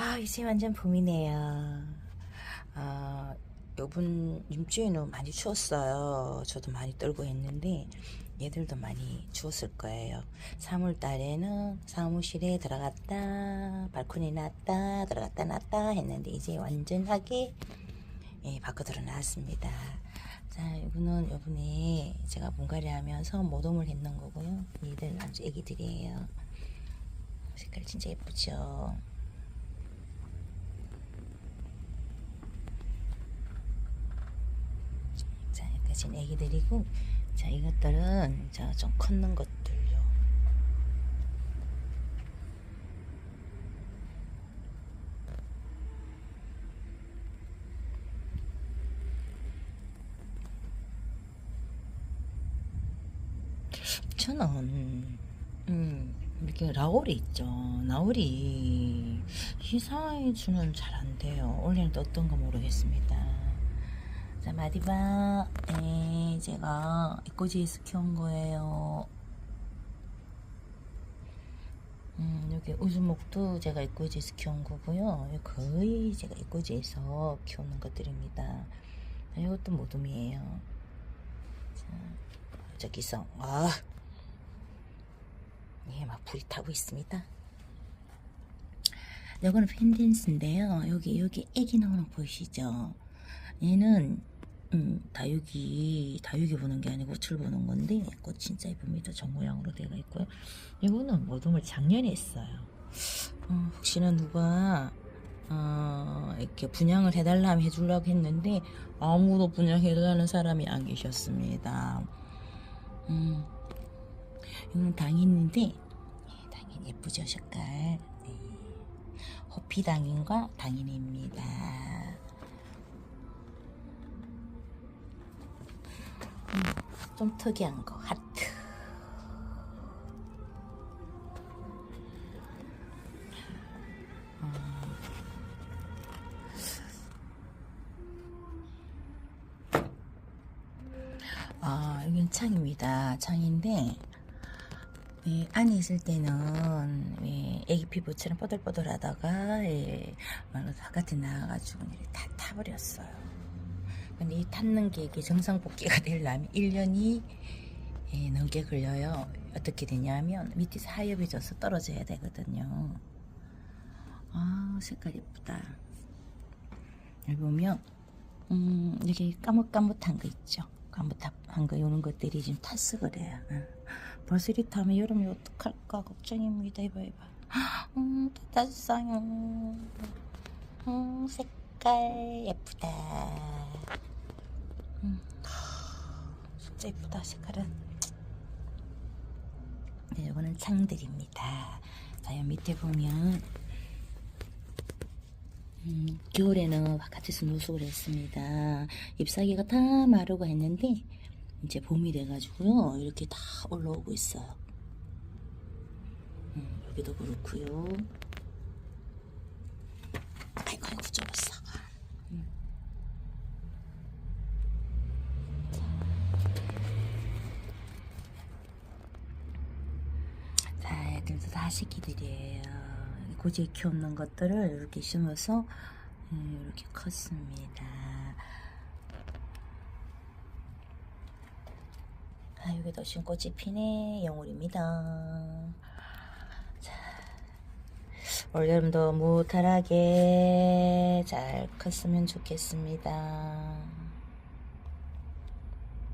아, 이제 완전 봄이네요. 아, 요번 임주에는 많이 추웠어요. 저도 많이 떨고 했는데 얘들도 많이 추웠을 거예요. 3월 달에는 사무실에 들어갔다, 발코니 놨다, 들어갔다 놨다 했는데 이제 완전하게 예, 밖으로 나왔습니다. 자, 이거는 요번에 제가 분갈이 하면서 모dom을 했는 거고요. 얘들 아주 애기들이에요. 색깔 진짜 예쁘죠? 자, 여기까지는 애기들이고, 자, 이것들은 자, 좀 컸는 것들요. 저는 음, 이렇게 라오리 있죠. 라오리 이 사이즈는 잘 안 돼요. 또 어떤가 모르겠습니다. 자, 마디바 네, 제가 이꼬지에서 키운 거예요. 음, 여기 우주목도 제가 이꼬지에서 키운 거고요. 거의 제가 이꼬지에서 키우는 것들입니다. 자, 이것도 모둠이에요. 자, 저기서 아, 예, 막 불이 타고 있습니다. 이거는 펜댄스인데요. 여기 여기 애기 나오는 거 보이시죠? 얘는 음, 다육이 다육이 보는 게 아니고 출 보는 건데 꽃 진짜 예쁩니다. 저 모양으로 되어 있고요. 이거는 모둠을 작년에 했어요. 어, 혹시나 누가 어, 이렇게 분양을 해달라 하면 해주려고 했는데 아무도 분양해달라는 사람이 안 계셨습니다. 음, 이건 당인인데 예, 당인 예쁘죠 색깔. 네. 호피 당인과 당인입니다. 음, 좀 특이한 거 하트. 아, 여긴 창입니다. 창인데, 예, 안에 있을 때는 예, 애기 피부처럼 뽀들뽀들 하다가 예, 말로 바깥에 나와가지고 다 타버렸어요. 근데 이 탔는 게 이게 정상 복귀가 되려면 1년이 예, 넘게 걸려요. 어떻게 되냐면 밑에서 하얘져서 떨어져야 되거든요. 아 색깔 예쁘다. 여기 보면 음, 이렇게 까뭇까뭇한 거 있죠. 까뭇한 거 이런 것들이 지금 탔어 그래요. 응. 이렇게 하면 여름에 어떡할까 걱정입니다. 이봐 이봐. 음, 따뜻해요. 음, 색 깔 예쁘다. 음, 진짜 예쁘다 색깔은. 네, 이거는 창들입니다. 자, 여 밑에 보면 음, 겨울에는 바깥에서 노숙을 했습니다. 잎사귀가 다 마르고 했는데 이제 봄이 돼가지고요 이렇게 다 올라오고 있어요. 음, 여기도 그렇고요. 아이고 아이고 좁았어. 음. 자, 애들도 다 새끼들이에요. 고지에 키우는 것들을 이렇게 심어서 음, 이렇게 컸습니다. 아, 여기도 지금 꽃이 피네. 영울입니다. 자, 올여름도 무탈하게 잘 컸으면 좋겠습니다.